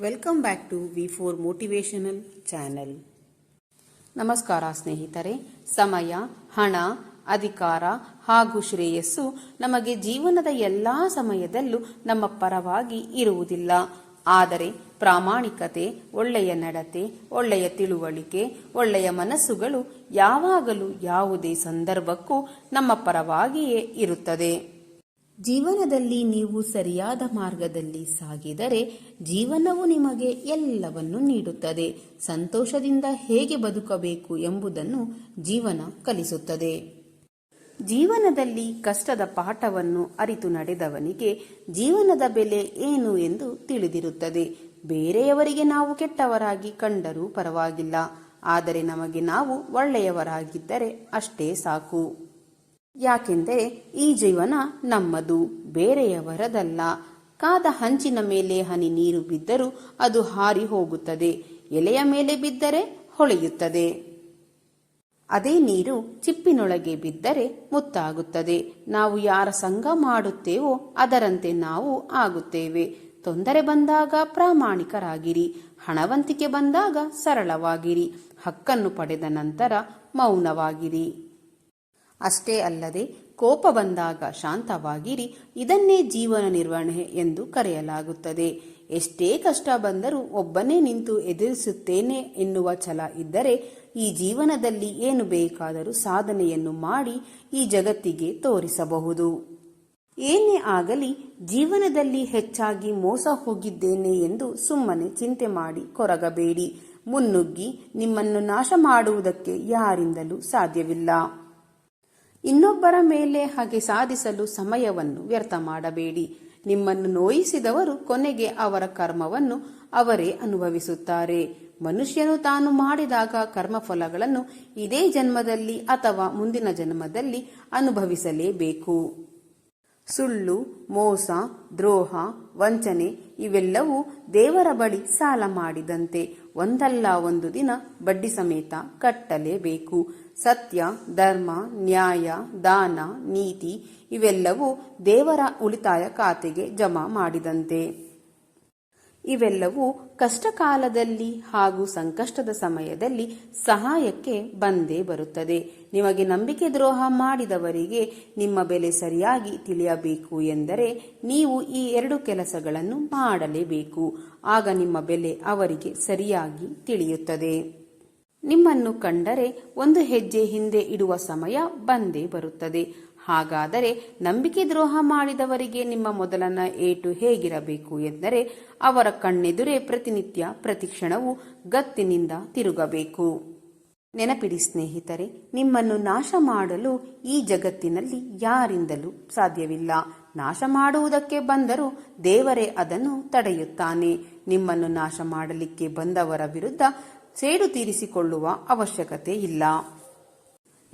Welcome back to V four motivational channel ನಮಸ್ಕಾರ ಸ್ನೇಹಿತರೆ. ಸಮಯ, ಹಣ, ಅಧಿಕಾರ ಹಾಗೂ ಶ್ರೇಯಸ್ಸು ನಮಗೆ ಜೀವನದ ಎಲ್ಲಾ ಸಮಯದಲ್ಲೂ ನಮ್ಮ ಪರವಾಗಿ ಇರುವುದಿಲ್ಲ. ಆದರೆ ಪ್ರಾಮಾಣಿಕತೆ, ಒಳ್ಳೆಯ ನಡತೆ, ಒಳ್ಳೆಯ ತಿಳುವಳಿಕೆ, ಒಳ್ಳೆಯ ಮನಸ್ಸುಗಳು ಯಾವಾಗಲೂ ಯಾವುದೇ ಸಂದರ್ಭಕ್ಕೂ ನಮ್ಮ ಪರವಾಗಿಯೇ ಇರುತ್ತದೆ. ಜೀವನದಲ್ಲಿ ನೀವು ಸರಿಯಾದ ಮಾರ್ಗದಲ್ಲಿ ಸಾಗಿದರೆ ಜೀವನವು ನಿಮಗೆ ಎಲ್ಲವನ್ನು ನೀಡುತ್ತದೆ. ಸಂತೋಷದಿಂದ ಹೇಗೆ ಬದುಕಬೇಕು ಎಂಬುದನ್ನು ಜೀವನ ಕಲಿಸುತ್ತದೆ. ಜೀವನದಲ್ಲಿ ಕಷ್ಟದ ಪಾಠವನ್ನು ಅರಿತು ನಡೆದವನಿಗೆ ಜೀವನದ ಬೆಲೆ ಏನು ಎಂದು ತಿಳಿದಿರುತ್ತದೆ. ಬೇರೆಯವರಿಗೆ ನಾವು ಕೆಟ್ಟವರಾಗಿ ಕಂಡರೂ ಪರವಾಗಿಲ್ಲ. ಆದರೆ ನಮಗೆ ನಾವು ಒಳ್ಳೆಯವರಾಗಿದ್ದರೆ ಅಷ್ಟೇ ಸಾಕು. ಯಾಕೆಂದರೆ ಈ ಜೀವನ ನಮ್ಮದು, ಬೇರೆಯವರದಲ್ಲ. ಕಾದ ಹಂಚಿನ ಮೇಲೆ ಹನಿ ನೀರು ಬಿದ್ದರೂ ಅದು ಹಾರಿ ಹೋಗುತ್ತದೆ, ಎಲೆಯ ಮೇಲೆ ಬಿದ್ದರೆ ಹೊಳೆಯುತ್ತದೆ. ಅದೇ ನೀರು ಚಿಪ್ಪಿನೊಳಗೆ ಬಿದ್ದರೆ ಮುತ್ತಾಗುತ್ತದೆ. ನಾವು ಯಾರ ಸಂಘ ಮಾಡುತ್ತೇವೋ ಅದರಂತೆ ನಾವು ಆಗುತ್ತೇವೆ. ತೊಂದರೆ ಬಂದಾಗ ಪ್ರಾಮಾಣಿಕರಾಗಿರಿ, ಹಣವಂತಿಕೆ ಬಂದಾಗ ಸರಳವಾಗಿರಿ, ಹಕ್ಕನ್ನು ಪಡೆದ ನಂತರ ಮೌನವಾಗಿರಿ. ಅಷ್ಟೇ ಅಲ್ಲದೆ ಕೋಪ ಬಂದಾಗ ಶಾಂತವಾಗಿರಿ, ಇದನ್ನೇ ಜೀವನ ನಿರ್ವಹಣೆ ಎಂದು ಕರೆಯಲಾಗುತ್ತದೆ. ಎಷ್ಟೇ ಕಷ್ಟ ಬಂದರೂ ಒಬ್ಬನೇ ನಿಂತು ಎದುರಿಸುತ್ತೇನೆ ಎನ್ನುವ ಛಲ ಇದ್ದರೆ ಈ ಜೀವನದಲ್ಲಿ ಏನು ಬೇಕಾದರೂ ಸಾಧನೆಯನ್ನು ಮಾಡಿ ಈ ಜಗತ್ತಿಗೆ ತೋರಿಸಬಹುದು. ಏನೇ ಆಗಲಿ, ಜೀವನದಲ್ಲಿ ಹೆಚ್ಚಾಗಿ ಮೋಸ ಹೋಗಿದ್ದೇನೆ ಎಂದು ಸುಮ್ಮನೆ ಚಿಂತೆ ಮಾಡಿ ಕೊರಗಬೇಡಿ. ಮುನ್ನುಗ್ಗಿ ನಿಮ್ಮನ್ನು ನಾಶ ಮಾಡುವುದಕ್ಕೆ ಯಾರಿಂದಲೂ ಸಾಧ್ಯವಿಲ್ಲ. ಇನ್ನೊಬ್ಬರ ಮೇಲೆ ಹಾಗೆ ಸಾಧಿಸಲು ಸಮಯವನ್ನು ವ್ಯರ್ಥ ಮಾಡಬೇಡಿ. ನಿಮ್ಮನ್ನು ನೋಯಿಸಿದವರು ಕೊನೆಗೆ ಅವರ ಕರ್ಮವನ್ನು ಅವರೇ ಅನುಭವಿಸುತ್ತಾರೆ. ಮನುಷ್ಯನು ತಾನು ಮಾಡಿದಾಗ ಕರ್ಮಫಲಗಳನ್ನು ಇದೇ ಜನ್ಮದಲ್ಲಿ ಅಥವಾ ಮುಂದಿನ ಜನ್ಮದಲ್ಲಿ ಅನುಭವಿಸಲೇಬೇಕು. ಸುಳ್ಳು, ಮೋಸ, ದ್ರೋಹ, ವಂಚನೆ ಇವೆಲ್ಲವೂ ದೇವರ ಬಳಿ ಸಾಲ ಮಾಡಿದಂತೆ ಒಂದಲ್ಲ ಒಂದು ದಿನ ಬಡ್ಡಿ ಸಮೇತ ಕಟ್ಟಲೇಬೇಕು. ಸತ್ಯ, ಧರ್ಮ, ನ್ಯಾಯ, ದಾನ, ನೀತಿ ಇವೆಲ್ಲವೂ ದೇವರ ಉಳಿತಾಯ ಖಾತೆಗೆ ಜಮಾ ಮಾಡಿದಂತೆ. ಇವೆಲ್ಲವೂ ಕಷ್ಟ ಕಾಲದಲ್ಲಿ ಹಾಗೂ ಸಂಕಷ್ಟದ ಸಮಯದಲ್ಲಿ ಸಹಾಯಕ್ಕೆ ಬಂದೇ ಬರುತ್ತದೆ. ನಿಮಗೆ ನಂಬಿಕೆ ದ್ರೋಹ ಮಾಡಿದವರಿಗೆ ನಿಮ್ಮ ಬೆಲೆ ಸರಿಯಾಗಿ ತಿಳಿಯಬೇಕು ಎಂದರೆ ನೀವು ಈ ಎರಡು ಕೆಲಸಗಳನ್ನು ಮಾಡಲೇಬೇಕು. ಆಗ ನಿಮ್ಮ ಬೆಲೆ ಅವರಿಗೆ ಸರಿಯಾಗಿ ತಿಳಿಯುತ್ತದೆ. ನಿಮ್ಮನ್ನು ಕಂಡರೆ ಒಂದು ಹೆಜ್ಜೆ ಹಿಂದೆ ಇಡುವ ಸಮಯ ಬಂದೇ ಬರುತ್ತದೆ. ಹಾಗಾದರೆ ನಂಬಿಕೆ ದ್ರೋಹ ಮಾಡಿದವರಿಗೆ ನಿಮ್ಮ ಮೊದಲನ ಏಟು ಹೇಗಿರಬೇಕು ಎಂದರೆ ಅವರ ಕಣ್ಣೆದುರೇ ಪ್ರತಿನಿತ್ಯ ಪ್ರತಿಕ್ಷಣವು ಗತ್ತಿನಿಂದ ತಿರುಗಬೇಕು. ನೆನಪಿಡಿ ಸ್ನೇಹಿತರೆ, ನಿಮ್ಮನ್ನು ನಾಶ ಮಾಡಲು ಈ ಜಗತ್ತಿನಲ್ಲಿ ಯಾರಿಂದಲೂ ಸಾಧ್ಯವಿಲ್ಲ. ನಾಶ ಮಾಡುವುದಕ್ಕೆ ಬಂದರೂ ದೇವರೇ ಅದನ್ನು ತಡೆಯುತ್ತಾನೆ. ನಿಮ್ಮನ್ನು ನಾಶ ಮಾಡಲಿಕ್ಕೆ ಬಂದವರ ವಿರುದ್ಧ ಸೇಡು ತೀರಿಸಿಕೊಳ್ಳುವ ಅವಶ್ಯಕತೆ ಇಲ್ಲ.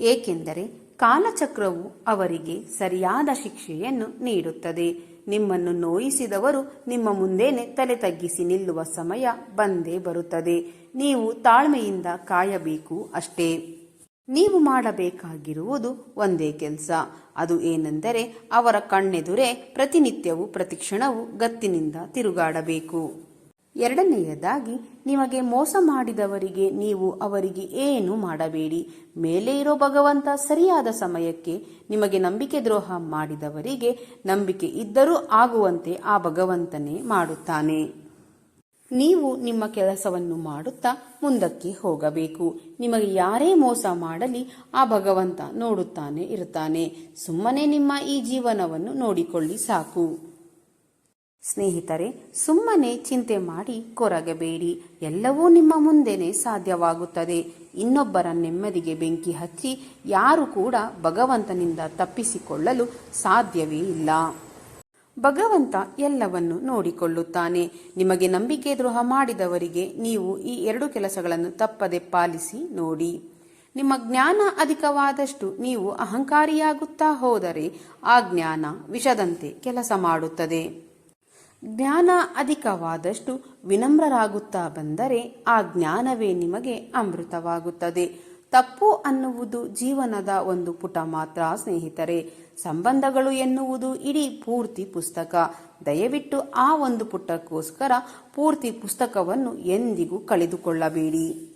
ಏಕೆಂದರೆ ಕಾಲಚಕ್ರವು ಅವರಿಗೆ ಸರಿಯಾದ ಶಿಕ್ಷೆಯನ್ನು ನೀಡುತ್ತದೆ. ನಿಮ್ಮನ್ನು ನೋಯಿಸಿದವರು ನಿಮ್ಮ ಮುಂದೇನೆ ತಲೆ ತಗ್ಗಿಸಿ ನಿಲ್ಲುವ ಸಮಯ ಬಂದೇ ಬರುತ್ತದೆ. ನೀವು ತಾಳ್ಮೆಯಿಂದ ಕಾಯಬೇಕು ಅಷ್ಟೇ. ನೀವು ಮಾಡಬೇಕಾಗಿರುವುದು ಒಂದೇ ಕೆಲಸ. ಅದು ಏನೆಂದರೆ ಅವರ ಕಣ್ಣೆದುರೇ ಪ್ರತಿನಿತ್ಯವೂ ಪ್ರತಿಕ್ಷಣವೂ ಗತ್ತಿನಿಂದ ತಿರುಗಾಡಬೇಕು. ಎರಡನೆಯದಾಗಿ, ನಿಮಗೆ ಮೋಸ ಮಾಡಿದವರಿಗೆ ನೀವು ಅವರಿಗೆ ಏನು ಮಾಡಬೇಡಿ? ಮೇಲೆ ಇರೋ ಭಗವಂತ ಸರಿಯಾದ ಸಮಯಕ್ಕೆ ನಿಮಗೆ ನಂಬಿಕೆ ದ್ರೋಹ ಮಾಡಿದವರಿಗೆ ನಂಬಿಕೆ ಇದ್ದರೂ ಆಗುವಂತೆ ಆ ಭಗವಂತನೇ ಮಾಡುತ್ತಾನೆ. ನೀವು ನಿಮ್ಮ ಕೆಲಸವನ್ನು ಮಾಡುತ್ತಾ ಮುಂದಕ್ಕೆ ಹೋಗಬೇಕು. ನಿಮಗೆ ಯಾರೇ ಮೋಸ ಮಾಡಲಿ, ಆ ಭಗವಂತ ನೋಡುತ್ತಾನೆ, ಇರುತ್ತಾನೆ. ಸುಮ್ಮನೆ ನಿಮ್ಮ ಈ ಜೀವನವನ್ನು ನೋಡಿಕೊಳ್ಳಿ ಸಾಕು. ಸ್ನೇಹಿತರೆ, ಸುಮ್ಮನೆ ಚಿಂತೆ ಮಾಡಿ ಕೊರಗಬೇಡಿ ಎಲ್ಲವೂ ನಿಮ್ಮ ಮುಂದೆನೆ ಸಾಧ್ಯವಾಗುತ್ತದೆ. ಇನ್ನೊಬ್ಬರ ನೆಮ್ಮದಿಗೆ ಬೆಂಕಿ ಹಚ್ಚಿ ಯಾರು ಕೂಡ ಭಗವಂತನಿಂದ ತಪ್ಪಿಸಿಕೊಳ್ಳಲು ಸಾಧ್ಯವೇ ಇಲ್ಲ. ಭಗವಂತ ಎಲ್ಲವನ್ನು ನೋಡಿಕೊಳ್ಳುತ್ತಾನೆ. ನಿಮಗೆ ನಂಬಿಕೆ ದ್ರೋಹ ಮಾಡಿದವರಿಗೆ ನೀವು ಈ ಎರಡು ಕೆಲಸಗಳನ್ನು ತಪ್ಪದೆ ಪಾಲಿಸಿ ನೋಡಿ. ನಿಮ್ಮ ಜ್ಞಾನ ಅಧಿಕವಾದಷ್ಟು ನೀವು ಅಹಂಕಾರಿಯಾಗುತ್ತಾ ಹೋದರೆ ಆ ಜ್ಞಾನ ವಿಷದಂತೆ ಕೆಲಸ ಮಾಡುತ್ತದೆ. ಜ್ಞಾನ ಅಧಿಕವಾದಷ್ಟು ವಿನಮ್ರರಾಗುತ್ತಾ ಬಂದರೆ ಆ ಜ್ಞಾನವೇ ನಿಮಗೆ ಅಮೃತವಾಗುತ್ತದೆ. ತಪ್ಪು ಅನ್ನುವುದು ಜೀವನದ ಒಂದು ಪುಟ ಮಾತ್ರ, ಸ್ನೇಹಿತರೆ. ಸಂಬಂಧಗಳು ಎನ್ನುವುದು ಇಡೀ ಪೂರ್ತಿ ಪುಸ್ತಕ. ದಯವಿಟ್ಟು ಆ ಒಂದು ಪುಟಕ್ಕೋಸ್ಕರ ಪೂರ್ತಿ ಪುಸ್ತಕವನ್ನು ಎಂದಿಗೂ ಕಳೆದುಕೊಳ್ಳಬೇಡಿ.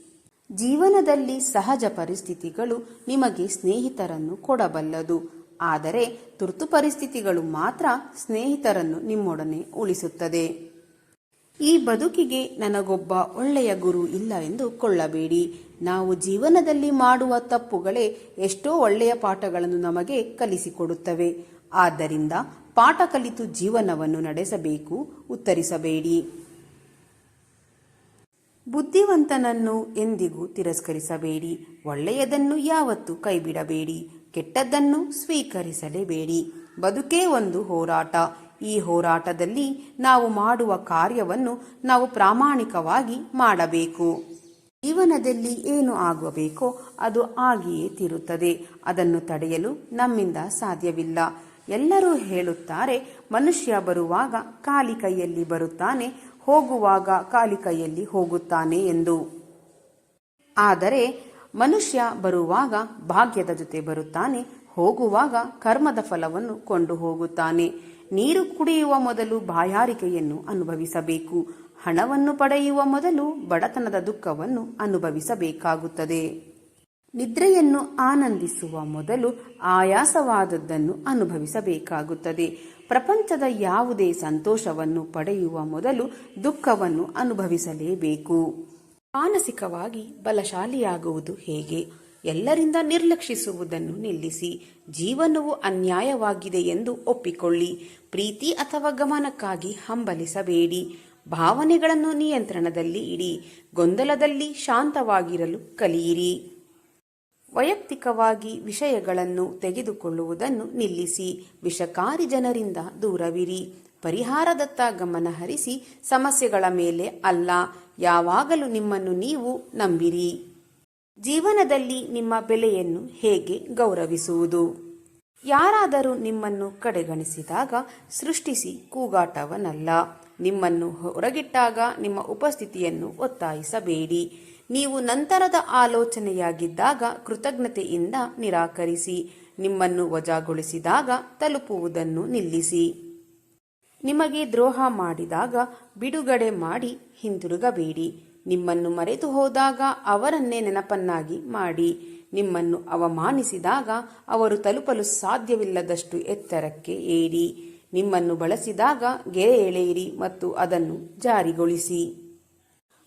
ಜೀವನದಲ್ಲಿ ಸಹಜ ಪರಿಸ್ಥಿತಿಗಳು ನಿಮಗೆ ಸ್ನೇಹಿತರನ್ನು ಕೊಡಬಲ್ಲದು. ಆದರೆ ತುರ್ತು ಪರಿಸ್ಥಿತಿಗಳು ಮಾತ್ರ ಸ್ನೇಹಿತರನ್ನು ನಿಮ್ಮೊಡನೆ ಉಳಿಸುತ್ತದೆ. ಈ ಬದುಕಿಗೆ ನನಗೊಬ್ಬ ಒಳ್ಳೆಯ ಗುರು ಇಲ್ಲ ಎಂದು ಕೊಳ್ಳಬೇಡಿ. ನಾವು ಜೀವನದಲ್ಲಿ ಮಾಡುವ ತಪ್ಪುಗಳೇ ಎಷ್ಟೋ ಒಳ್ಳೆಯ ಪಾಠಗಳನ್ನು ನಮಗೆ ಕಲಿಸಿಕೊಡುತ್ತವೆ. ಆದ್ದರಿಂದ ಪಾಠ ಕಲಿತು ಜೀವನವನ್ನು ನಡೆಸಬೇಕು, ಉತ್ತರಿಸಬೇಡಿ. ಬುದ್ಧಿವಂತನನ್ನು ಎಂದಿಗೂ ತಿರಸ್ಕರಿಸಬೇಡಿ. ಒಳ್ಳೆಯದನ್ನು ಯಾವತ್ತೂ ಕೈಬಿಡಬೇಡಿ. ಕೆಟ್ಟದ್ದನ್ನು ಸ್ವೀಕರಿಸಲೇಬೇಡಿ. ಬದುಕೇ ಒಂದು ಹೋರಾಟ. ಈ ಹೋರಾಟದಲ್ಲಿ ನಾವು ಮಾಡುವ ಕಾರ್ಯವನ್ನು ನಾವು ಪ್ರಾಮಾಣಿಕವಾಗಿ ಮಾಡಬೇಕು. ಜೀವನದಲ್ಲಿ ಏನು ಆಗಬೇಕೋ ಅದು ಆಗಿಯೇ ತಿರುತ್ತದೆ. ಅದನ್ನು ತಡೆಯಲು ನಮ್ಮಿಂದ ಸಾಧ್ಯವಿಲ್ಲ. ಎಲ್ಲರೂ ಹೇಳುತ್ತಾರೆ, ಮನುಷ್ಯ ಬರುವಾಗ ಖಾಲಿ ಕೈಯಲ್ಲಿ ಬರುತ್ತಾನೆ ಹೋಗುವಾಗ ಕಾಲಿಕೈಯಲ್ಲಿ ಹೋಗುತ್ತಾನೆ ಎಂದು. ಆದರೆ ಮನುಷ್ಯ ಬರುವಾಗ ಭಾಗ್ಯದ ಜೊತೆ ಬರುತ್ತಾನೆ, ಹೋಗುವಾಗ ಕರ್ಮದ ಫಲವನ್ನು ಕೊಂಡು ಹೋಗುತ್ತಾನೆ. ನೀರು ಕುಡಿಯುವ ಮೊದಲು ಬಾಯಾರಿಕೆಯನ್ನು ಅನುಭವಿಸಬೇಕು. ಹಣವನ್ನು ಪಡೆಯುವ ಮೊದಲು ಬಡತನದ ದುಃಖವನ್ನು ಅನುಭವಿಸಬೇಕಾಗುತ್ತದೆ. ನಿದ್ರೆಯನ್ನು ಆನಂದಿಸುವ ಮೊದಲು ಆಯಾಸವಾದದ್ದನ್ನು ಅನುಭವಿಸಬೇಕಾಗುತ್ತದೆ. ಪ್ರಪಂಚದ ಯಾವುದೇ ಸಂತೋಷವನ್ನು ಪಡೆಯುವ ಮೊದಲು ದುಃಖವನ್ನು ಅನುಭವಿಸಲೇಬೇಕು. ಮಾನಸಿಕವಾಗಿ ಬಲಶಾಲಿಯಾಗುವುದು ಹೇಗೆ? ಎಲ್ಲರಿಂದ ನಿರ್ಲಕ್ಷಿಸುವುದನ್ನು ನಿಲ್ಲಿಸಿ. ಜೀವನವು ಅನ್ಯಾಯವಾಗಿದೆ ಎಂದು ಒಪ್ಪಿಕೊಳ್ಳಿ. ಪ್ರೀತಿ ಅಥವಾ ಗಮನಕ್ಕಾಗಿ ಹಂಬಲಿಸಬೇಡಿ. ಭಾವನೆಗಳನ್ನು ನಿಯಂತ್ರಣದಲ್ಲಿ ಇಡಿ. ಗೊಂದಲದಲ್ಲಿ ಶಾಂತವಾಗಿರಲು ಕಲಿಯಿರಿ. ವೈಯಕ್ತಿಕವಾಗಿ ವಿಷಯಗಳನ್ನು ತೆಗೆದುಕೊಳ್ಳುವುದನ್ನು ನಿಲ್ಲಿಸಿ, ವಿಷಕಾರಿ ಜನರಿಂದ ದೂರವಿರಿ. ಪರಿಹಾರದತ್ತ ಗಮನ ಹರಿಸಿ, ಸಮಸ್ಯೆಗಳ ಮೇಲೆ ಅಲ್ಲ, ಯಾವಾಗಲೂ ನಿಮ್ಮನ್ನು ನೀವು ನಂಬಿರಿ. ಜೀವನದಲ್ಲಿ ನಿಮ್ಮ ಬೆಲೆಯನ್ನು ಹೇಗೆ ಗೌರವಿಸುವುದು? ಯಾರಾದರೂ ನಿಮ್ಮನ್ನು ಕಡೆಗಣಿಸಿದಾಗ ಸೃಷ್ಟಿಸಿ ಕೂಗಾಟವನಲ್ಲ. ನಿಮ್ಮನ್ನು ಹೊರಗಿಟ್ಟಾಗ ನಿಮ್ಮ ಉಪಸ್ಥಿತಿಯನ್ನು ಒತ್ತಾಯಿಸಬೇಡಿ. ನೀವು ನಂತರದ ಆಲೋಚನೆಯಾಗಿದ್ದಾಗ ಕೃತಜ್ಞತೆಯಿಂದ ನಿರಾಕರಿಸಿ, ನಿಮ್ಮನ್ನು ವಜಾಗೊಳಿಸಿದಾಗ ತಲುಪುವುದನ್ನು ನಿಲ್ಲಿಸಿ. ನಿಮಗೆ ದ್ರೋಹ ಮಾಡಿದಾಗ ಬಿಡುಗಡೆ ಮಾಡಿ ಹಿಂತಿರುಗಬೇಡಿ ನಿಮ್ಮನ್ನು ಮರೆತು ಹೋದಾಗ ಅವರನ್ನೇ ನೆನಪನ್ನಾಗಿ ಮಾಡಿ. ನಿಮ್ಮನ್ನು ಅವಮಾನಿಸಿದಾಗ ಅವರು ತಲುಪಲು ಸಾಧ್ಯವಿಲ್ಲದಷ್ಟು ಎತ್ತರಕ್ಕೆ ಏರಿ. ನಿಮ್ಮನ್ನು ಬಳಸಿದಾಗ ಗೆರೆ ಎಳೆಯಿರಿ ಮತ್ತು ಅದನ್ನು ಜಾರಿಗೊಳಿಸಿ.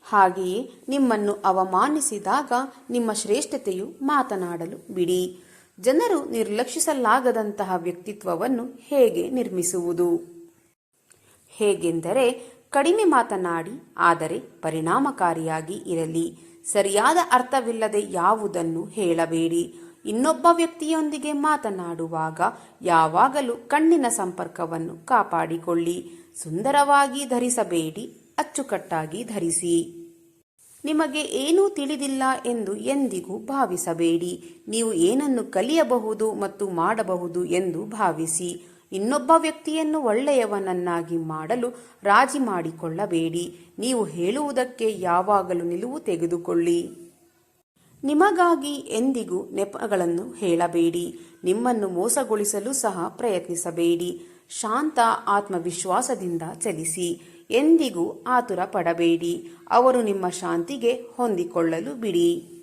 ಹಾಗೆಯೇ ನಿಮ್ಮನ್ನು ಅವಮಾನಿಸಿದಾಗ ನಿಮ್ಮ ಶ್ರೇಷ್ಠತೆಯು ಮಾತನಾಡಲು ಬಿಡಿ. ಜನರು ನಿರ್ಲಕ್ಷಿಸಲಾಗದಂತಹ ವ್ಯಕ್ತಿತ್ವವನ್ನು ಹೇಗೆ ನಿರ್ಮಿಸುವುದು? ಹೇಗೆಂದರೆ, ಕಡಿಮೆ ಮಾತನಾಡಿ, ಆದರೆ ಪರಿಣಾಮಕಾರಿಯಾಗಿ ಇರಲಿ. ಸರಿಯಾದ ಅರ್ಥವಿಲ್ಲದೆ ಯಾವುದನ್ನು ಹೇಳಬೇಡಿ. ಇನ್ನೊಬ್ಬ ವ್ಯಕ್ತಿಯೊಂದಿಗೆ ಮಾತನಾಡುವಾಗ ಯಾವಾಗಲೂ ಕಣ್ಣಿನ ಸಂಪರ್ಕವನ್ನು ಕಾಪಾಡಿಕೊಳ್ಳಿ. ಸುಂದರವಾಗಿ ಧರಿಸಬೇಡಿ. ಅಚ್ಚುಕಟ್ಟಾಗಿ ಧರಿಸಿ. ನಿಮಗೆ ಏನೂ ತಿಳಿದಿಲ್ಲ ಎಂದು ಎಂದಿಗೂ ಭಾವಿಸಬೇಡಿ. ನೀವು ಏನನ್ನು ಕಲಿಯಬಹುದು ಮತ್ತು ಮಾಡಬಹುದು ಎಂದು ಭಾವಿಸಿ. ಇನ್ನೊಬ್ಬ ವ್ಯಕ್ತಿಯನ್ನು ಒಳ್ಳೆಯವನನ್ನಾಗಿ ಮಾಡಲು ರಾಜಿ ಮಾಡಿಕೊಳ್ಳಬೇಡಿ. ನೀವು ಹೇಳುವುದಕ್ಕೆ ಯಾವಾಗಲೂ ನಿಲುವು ತೆಗೆದುಕೊಳ್ಳಿ. ನಿಮಗಾಗಿ ಎಂದಿಗೂ ನೆಪಗಳನ್ನು ಹೇಳಬೇಡಿ. ನಿಮ್ಮನ್ನು ಮೋಸಗೊಳಿಸಲು ಸಹ ಪ್ರಯತ್ನಿಸಬೇಡಿ. ಶಾಂತ ಆತ್ಮವಿಶ್ವಾಸದಿಂದ ಚಲಿಸಿ. ಎಂದಿಗೂ ಆತುರ ಪಡಬೇಡಿ ಅವರು ನಿಮ್ಮ ಶಾಂತಿಗೆ ಹೊಂದಿಕೊಳ್ಳಲು ಬಿಡಿ.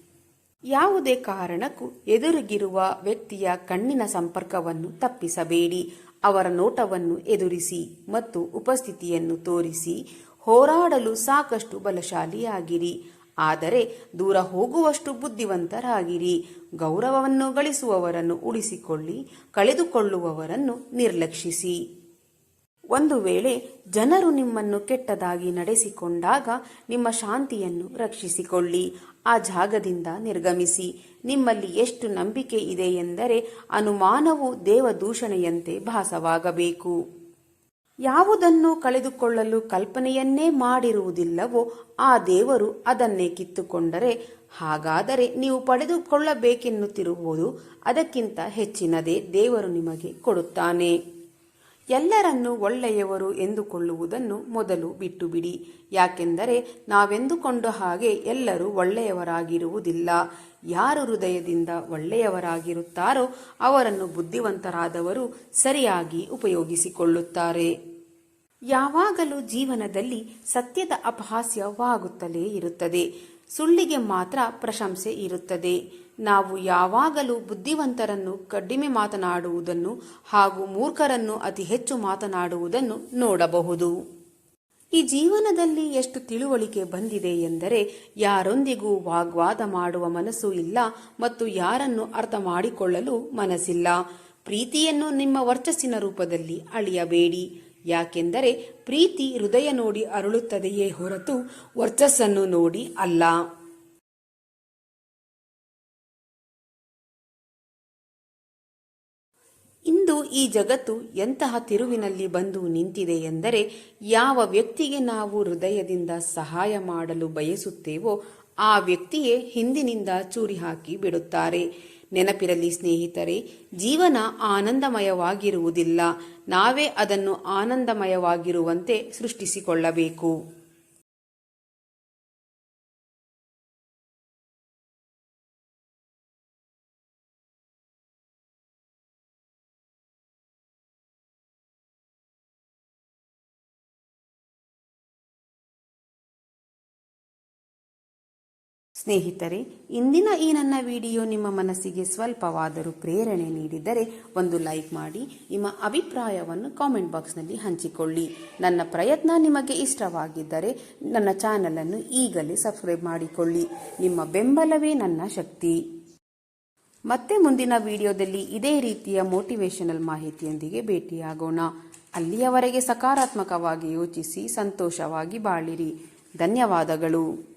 ಯಾವುದೇ ಕಾರಣಕ್ಕೂ ಎದುರಿಗಿರುವ ವ್ಯಕ್ತಿಯ ಕಣ್ಣಿನ ಸಂಪರ್ಕವನ್ನು ತಪ್ಪಿಸಬೇಡಿ. ಅವರ ನೋಟವನ್ನು ಎದುರಿಸಿ ಮತ್ತು ಉಪಸ್ಥಿತಿಯನ್ನು ತೋರಿಸಿ ಹೋರಾಡಲು ಸಾಕಷ್ಟು ಬಲಶಾಲಿಯಾಗಿರಿ. ಆದರೆ ದೂರ ಹೋಗುವಷ್ಟು ಬುದ್ಧಿವಂತರಾಗಿರಿ. ಗೌರವವನ್ನು ಗಳಿಸುವವರನ್ನು ಉಳಿಸಿಕೊಳ್ಳಿ, ಕಳೆದುಕೊಳ್ಳುವವರನ್ನು ನಿರ್ಲಕ್ಷಿಸಿ. ಒಂದು ವೇಳೆ ಜನರು ನಿಮ್ಮನ್ನು ಕೆಟ್ಟದಾಗಿ ನಡೆಸಿಕೊಂಡಾಗ ನಿಮ್ಮ ಶಾಂತಿಯನ್ನು ರಕ್ಷಿಸಿಕೊಳ್ಳಿ. ಆ ಜಾಗದಿಂದ ನಿರ್ಗಮಿಸಿ. ನಿಮ್ಮಲ್ಲಿ ಎಷ್ಟು ನಂಬಿಕೆ ಇದೆ ಎಂದರೆ ಅನುಮಾನವು ದೇವದೂಷಣೆಯಂತೆ ಭಾಸವಾಗಬೇಕು. ಯಾವುದನ್ನು ಕಳೆದುಕೊಳ್ಳಲು ಕಲ್ಪನೆಯನ್ನೇ ಮಾಡಿರುವುದಿಲ್ಲವೋ ಆ ದೇವರು ಅದನ್ನೇ ಕಿತ್ತುಕೊಂಡರೆ ಹಾಗಾದರೆ ನೀವು ಪಡೆದುಕೊಳ್ಳಬೇಕೆನ್ನುತ್ತಿರುವುದು ಅದಕ್ಕಿಂತ ಹೆಚ್ಚಿನದೇ ದೇವರು ನಿಮಗೆ ಕೊಡುತ್ತಾನೆ. ಎಲ್ಲರನ್ನೂ ಒಳ್ಳೆಯವರು ಎಂದುಕೊಳ್ಳುವುದನ್ನು ಮೊದಲು ಬಿಟ್ಟು ಬಿಡಿ ಯಾಕೆಂದರೆ ನಾವೆಂದುಕೊಂಡ ಹಾಗೆ ಎಲ್ಲರೂ ಒಳ್ಳೆಯವರಾಗಿರುವುದಿಲ್ಲ. ಯಾರು ಹೃದಯದಿಂದ ಒಳ್ಳೆಯವರಾಗಿರುತ್ತಾರೋ ಅವರನ್ನು ಬುದ್ಧಿವಂತರಾದವರು ಸರಿಯಾಗಿ ಉಪಯೋಗಿಸಿಕೊಳ್ಳುತ್ತಾರೆ. ಯಾವಾಗಲೂ ಜೀವನದಲ್ಲಿ ಸತ್ಯದ ಅಪಹಾಸ್ಯವಾಗುತ್ತಲೇ ಇರುತ್ತದೆ. ಸುಳ್ಳಿಗೆ ಮಾತ್ರ ಪ್ರಶಂಸೆ ಇರುತ್ತದೆ. ನಾವು ಯಾವಾಗಲೂ ಬುದ್ಧಿವಂತರನ್ನು ಕಡಿಮೆ ಮಾತನಾಡುವುದನ್ನು ಹಾಗೂ ಮೂರ್ಖರನ್ನು ಅತಿ ಹೆಚ್ಚು ಮಾತನಾಡುವುದನ್ನು ನೋಡಬಹುದು. ಈ ಜೀವನದಲ್ಲಿ ಎಷ್ಟು ತಿಳುವಳಿಕೆ ಬಂದಿದೆ ಎಂದರೆ ಯಾರೊಂದಿಗೂ ವಾಗ್ವಾದ ಮಾಡುವ ಮನಸ್ಸು ಇಲ್ಲ ಮತ್ತು ಯಾರನ್ನು ಅರ್ಥ ಮಾಡಿಕೊಳ್ಳಲು ಮನಸ್ಸಿಲ್ಲ. ಪ್ರೀತಿಯನ್ನು ನಿಮ್ಮ ವರ್ಚಸ್ಸಿನ ರೂಪದಲ್ಲಿ ಅಳಿಯಬೇಡಿ. ಯಾಕೆಂದರೆ ಪ್ರೀತಿ ಹೃದಯ ನೋಡಿ ಅರಳುತ್ತದೆಯೇ ಹೊರತು ವರ್ಚಸ್ಸನ್ನು ನೋಡಿ ಅಲ್ಲ. ಇಂದು ಈ ಜಗತ್ತು ಎಂತಹ ತಿರುವಿನಲ್ಲಿ ಬಂದು ನಿಂತಿದೆ ಎಂದರೆ ಯಾವ ವ್ಯಕ್ತಿಗೆ ನಾವು ಹೃದಯದಿಂದ ಸಹಾಯ ಮಾಡಲು ಬಯಸುತ್ತೇವೋ ಆ ವ್ಯಕ್ತಿಯೇ ಹಿಂದಿನಿಂದ ಚೂರಿ ಹಾಕಿ ಬಿಡುತ್ತಾರೆ. ನೆನಪಿರಲಿ ಸ್ನೇಹಿತರೆ, ಜೀವನ ಆನಂದಮಯವಾಗಿರುವುದಿಲ್ಲ. ನಾವೇ ಅದನ್ನು ಆನಂದಮಯವಾಗಿರುವಂತೆ ಸೃಷ್ಟಿಸಿಕೊಳ್ಳಬೇಕು. ಸ್ನೇಹಿತರೆ, ಇಂದಿನ ಈ ನನ್ನ ವಿಡಿಯೋ ನಿಮ್ಮ ಮನಸ್ಸಿಗೆ ಸ್ವಲ್ಪವಾದರೂ ಪ್ರೇರಣೆ ನೀಡಿದರೆ ಒಂದು ಲೈಕ್ ಮಾಡಿ, ನಿಮ್ಮ ಅಭಿಪ್ರಾಯವನ್ನು ಕಾಮೆಂಟ್ ಬಾಕ್ಸ್ನಲ್ಲಿ ಹಂಚಿಕೊಳ್ಳಿ. ನನ್ನ ಪ್ರಯತ್ನ ನಿಮಗೆ ಇಷ್ಟವಾಗಿದ್ದರೆ ನನ್ನ ಚಾನಲನ್ನು ಈಗಲೇ ಸಬ್ಸ್ಕ್ರೈಬ್ ಮಾಡಿಕೊಳ್ಳಿ. ನಿಮ್ಮ ಬೆಂಬಲವೇ ನನ್ನ ಶಕ್ತಿ. ಮತ್ತೆ ಮುಂದಿನ ವಿಡಿಯೋದಲ್ಲಿ ಇದೇ ರೀತಿಯ ಮೋಟಿವೇಶನಲ್ ಮಾಹಿತಿಯೊಂದಿಗೆ ಭೇಟಿಯಾಗೋಣ. ಅಲ್ಲಿಯವರೆಗೆ ಸಕಾರಾತ್ಮಕವಾಗಿ ಯೋಚಿಸಿ, ಸಂತೋಷವಾಗಿ ಬಾಳಿರಿ. ಧನ್ಯವಾದಗಳು.